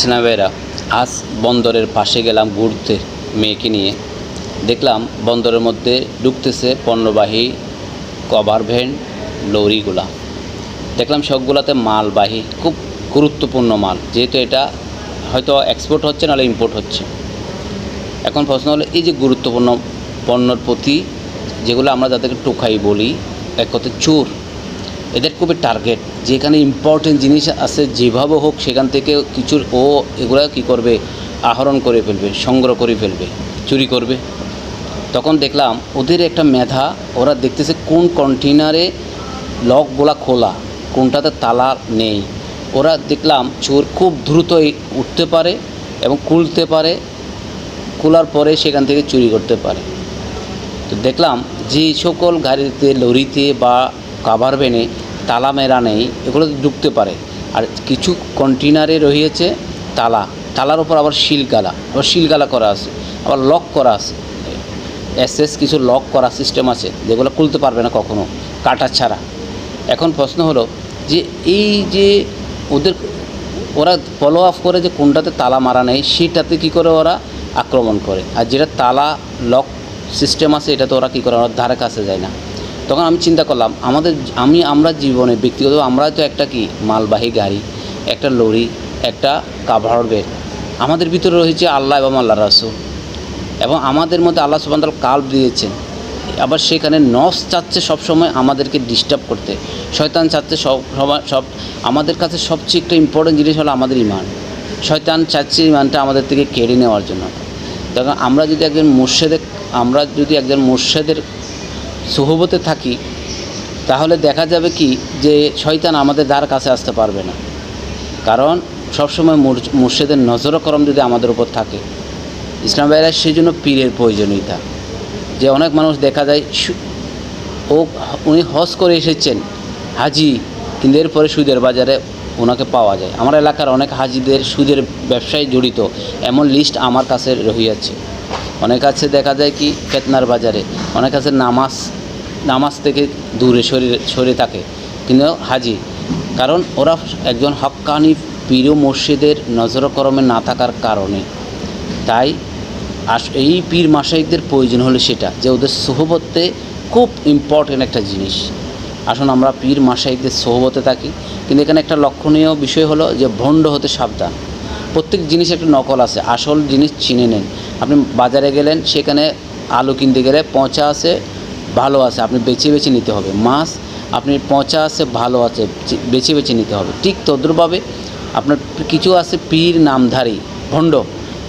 ইসলামেরা আজ বন্দরের পাশে গেলাম ঘুরতে মেয়েকে নিয়ে। দেখলাম বন্দরের মধ্যে ঢুকতেছে পণ্যবাহী কভার ভ্যান, লরিগুলা। দেখলাম সবগুলাতে মালবাহী, খুব গুরুত্বপূর্ণ মাল। যেহেতু এটা হয়তো এক্সপোর্ট হচ্ছে, নাহলে ইম্পোর্ট হচ্ছে। এখন প্রশ্ন হলো, এই যে গুরুত্বপূর্ণ পণ্যর প্রতি যেগুলো আমরা যাদেরকে টোকাই বলি, এক কথা চোর। এদের খুবই টার্গেট যেখানে ইম্পর্টেন্ট জিনিস আছে, যেভাবে হোক সেখান থেকে কিছু, ও এগুলো কী করবে? আহরণ করে ফেলবে, সংগ্রহ করে ফেলবে, চুরি করবে। তখন দেখলাম ওদের একটা মেধা, ওরা দেখতেছে কোন কন্টেনারে লকগুলা খোলা, কোনটাতে তালা নেই। ওরা দেখলাম চোর খুব দ্রুতই উঠতে পারে এবং খুলতে পারে, খোলার পরে সেখান থেকে চুরি করতে পারে। তো দেখলাম যে সকল গাড়িতে, লরিতে বা কাভার ভ্যানে তালা মেরা নেই, এগুলো ঢুকতে পারে। আর কিছু কন্টেনারে রয়েছে তালা, তালার উপর আবার শিলগালা আবার শিলগালা করা আছে, আবার লক করা আছে। এসএস কিছু লক করা সিস্টেম আছে, যেগুলো খুলতে পারবে না কখনো, কাটা ছাড়া। এখন প্রশ্ন হলো যে এই যে ওদের, ওরা ফলো আপ করে যে কোনটাতে তালা মারা নেই, সেটাতে কী করে ওরা আক্রমণ করে? আর যেটা তালা লক সিস্টেম আছে, এটাতে ওরা কী করে, ওরা ধারে কাছে যায় না। তখন আমি চিন্তা করলাম, আমাদের আমি আমরা জীবনে ব্যক্তিগত আমরা তো একটা কি, মালবাহী গাড়ি, একটা লরি, একটা কাভার ব্যাগ আমাদের ভিতরে রয়েছে আল্লাহ এবং আল্লাহ রাসুল। এবং আমাদের মধ্যে আল্লাহ সুবান্তাল কাল্প দিয়েছেন। আবার সেখানে নস চাচ্ছে সবসময় আমাদেরকে ডিস্টার্ব করতে। শয়তান চাচ্ছে সব সব আমাদের কাছে সবচেয়ে একটা ইম্পর্টেন্ট জিনিস হলো আমাদের ইমান শয়তান চাচ্ছে ইমানটা আমাদের থেকে কেড়ে নেওয়ার জন্য। তখন আমরা যদি একজন মুর্শেদের আমরা যদি একজন মুর্শেদের সুহবতে থাকি, তাহলে দেখা যাবে কি যে শয়তান আমাদের দ্বার কাছে আসতে পারবে না। কারণ সবসময় মুর- মুর্শেদের নজর করম যদি আমাদের উপর থাকে, ইসলাম ভাইরা সেই জন্য পীরের প্রয়োজনীয়তা। যে অনেক মানুষ দেখা যায় ও উনি হজ করে এসেছেন, হাজি, কিন্তু এরপরে সুদের বাজারে ওনাকে পাওয়া যায়। আমার এলাকার অনেক হাজিদের সুদের ব্যবসায় জড়িত, এমন লিস্ট আমার কাছে রহিয়াছে। অনেক আছে দেখা যায় কি কেতনার বাজারে, অনেক আছে নামাজ নামাজ থেকে দূরে সরে সরে থাকে। কিন্তু হাজি, কারণ ওরা একজন হক্কানি পীর মসজিদের নজরকরমে না থাকার কারণে। তাই আস, এই পীর মাসাইকদের প্রয়োজন হলো সেটা, যে ওদের সোহবতে খুব ইম্পর্টেন্ট একটা জিনিস। আসুন আমরা পীর মাসাইকদের সোহবতে থাকি। কিন্তু এখানে একটা লক্ষণীয় বিষয় হলো যে ভণ্ড হতে সাবধান। প্রত্যেক জিনিস একটা নকল আছে, আসল জিনিস চিনে নেন। আপনি বাজারে গেলেন, সেখানে আলু কিনতে গেলে পচা আছে, ভালো আছে, আপনি বেছে বেছে নিতে হবে। মাছ, আপনি পচা আছে, ভালো আছে বেছে বেছে নিতে হবে। ঠিক তদ্রুপভাবে আপনার কিছু আছে পীর নামধারী, ভণ্ড,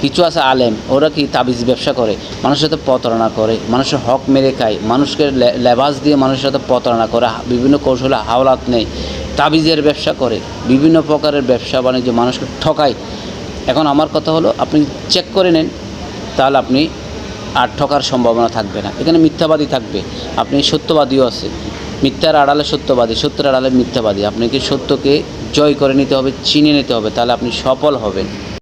কিছু আছে আলেম, ওরা কি তাবিজ ব্যবসা করে? মানুষের সাথে প্রতারণা করে, মানুষের হক মেরে খায়, মানুষকে লেবাস দিয়ে মানুষের সাথে প্রতারণা করে বিভিন্ন কৌশলে হাওলাত নেই তাবিজের ব্যবসা করে, বিভিন্ন প্রকারের ব্যবসা বাণিজ্য মানুষকে ঠকায়। এখন আমার কথা হলো, আপনি চেক করে নেন, তাহলে আপনি আর ঠকার সম্ভাবনা থাকবে না। এখানে মিথ্যাবাদী থাকবে। আপনি সত্যবাদীও আছে। মিথ্যার আড়ালে সত্যবাদী, সত্যের আড়ালে মিথ্যাবাদী। আপনাকে সত্যকে জয় করে নিতে হবে, চিনে নিতে হবে, তাহলে আপনি সফল হবেন।